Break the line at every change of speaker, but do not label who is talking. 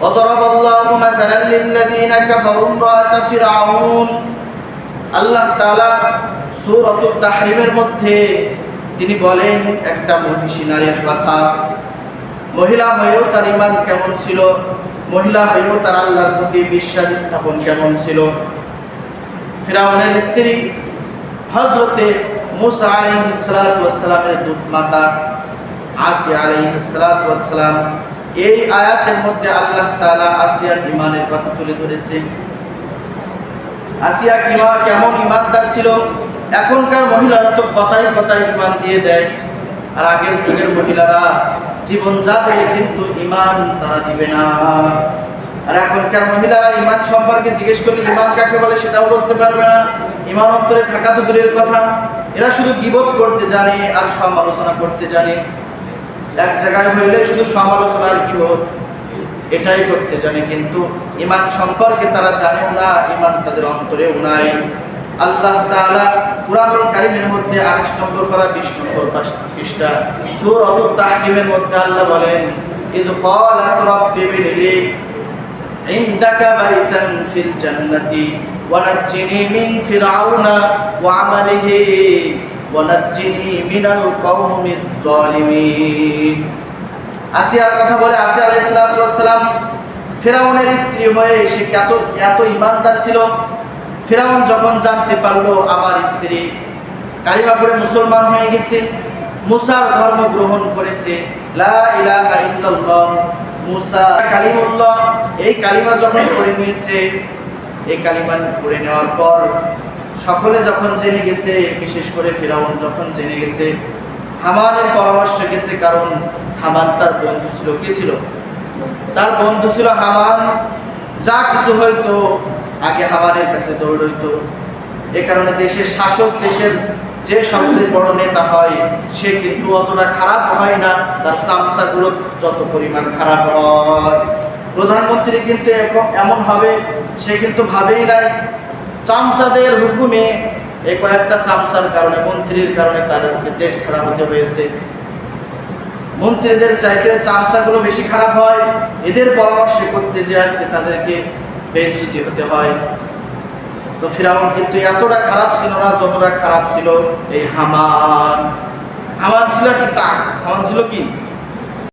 وضرب الله مثلا للذين كفروا امرأة فرعون আল্লাহ তাআলা সূরাতুত তাহরিমের মধ্যে তিনি বলেন একটা মহিষী নারীর কথা মহিলা হয়েও তার ইমান কেমন ছিল মহিলা হয়েও তার আল্লাহর প্রতি বিশ্বাস স্থাপন কেমন ছিল ফিরাউনের স্ত্রী হজরতে মুসা আলাইহিসসালামের দুধ মাতা আসিয়া আলাইহিসসালাম এই আয়াতের মধ্যে আল্লাহ তাআলা আসিয়ার ইমানের কথা তুলে ধরেছে। আসিয়া কিমা কেমন ইমানদার ছিল? এখনকার মহিলারা তো কথাই কথাই ইমান দিয়ে দেয়। আর আগের যুগের মহিলারা জীবন যাবে কিন্তু ইমান তারা দিবে না। আর এখনকার মহিলারা ইমান সম্পর্কে জিজ্ঞেস করলে ইমান কাকে বলে সেটাও বলতে পারবে না। ইমান অন্তরে থাকা তো দূরের কথা। এরা শুধু গিবত করতে জানে আর সমালোচনা করতে জানে। এক জায়গায় হইলে শুধু সমালোচনা আর গিবত এটাই করতে জানে কিন্তু ইমান সম্পর্কে তারা জানেও না ইমান তাদের অন্তরেও নাই আল্লাহ তাআলা কুরআনুল কারীমের মধ্যে 28 নম্বর পারা 20 নম্বর পৃষ্ঠা সূরাতুত তাহরিমের মধ্যে আল্লাহ বলেন ইদ ক্বালাত রাব্বি বিলি عندك بيتا في الجنة ونجني من فرعون وعمله ونجني من القوم الظالمين আসিয়ার কথা বলে আসিয়া আলাইসালাম ফেরাউনের স্ত্রী হয়ে সে এত এত ইমানদার ছিল ফেরাউন যখন জানতে পারলো আমার স্ত্রী কালিমা করে মুসলমান হয়ে গেছে মুসার ধর্ম গ্রহণ করেছে লা ইলাহা ইল্লাল্লাহ মুসা কালিমুল্লাহ এই কালিমা যখন পড়ে নিয়েছে এই কালিমা পড়ে নেওয়ার পর সকলে যখন জেনে গেছে, বিশেষ করে ফেরাউন যখন জেনে গেছে, হামানের পরামর্শ গেছে, কারণ হামান তার বন্ধু ছিল। কি ছিল? তার বন্ধু ছিল হামান। যা কিছু হয়তো আগে হামানের কাছে দৌড় হইতো এ কারণে দেশের শাসক, দেশের যে সবচেয়ে বড় নেতা হয়, সে কিন্তু অতটা খারাপ হয় না। তার সামসাগুলো যত পরিমাণ খারাপ হয়। প্রধানমন্ত্রী কিন্তু এরকম- এমন হবে সে কিন্তু ভাবেই নাই। চামচাদের হুকুমে এই কয়েকটা চামচার কারণে, মন্ত্রীর কারণে তার আজকে দেশ ছাড়া হতে হয়েছে। মন্ত্রীদের চাইতে চামচাগুলো বেশি খারাপ হয়। এদের পরামর্শ করতে যে আজকে তাদেরকে বেঞ্চুতি হতে হয়। তো ফিরাউন কিন্তু এতটা খারাপ ছিল না, যতটা খারাপ ছিল এই হামান। হামান ছিল একটা টাক। হামান ছিল কি?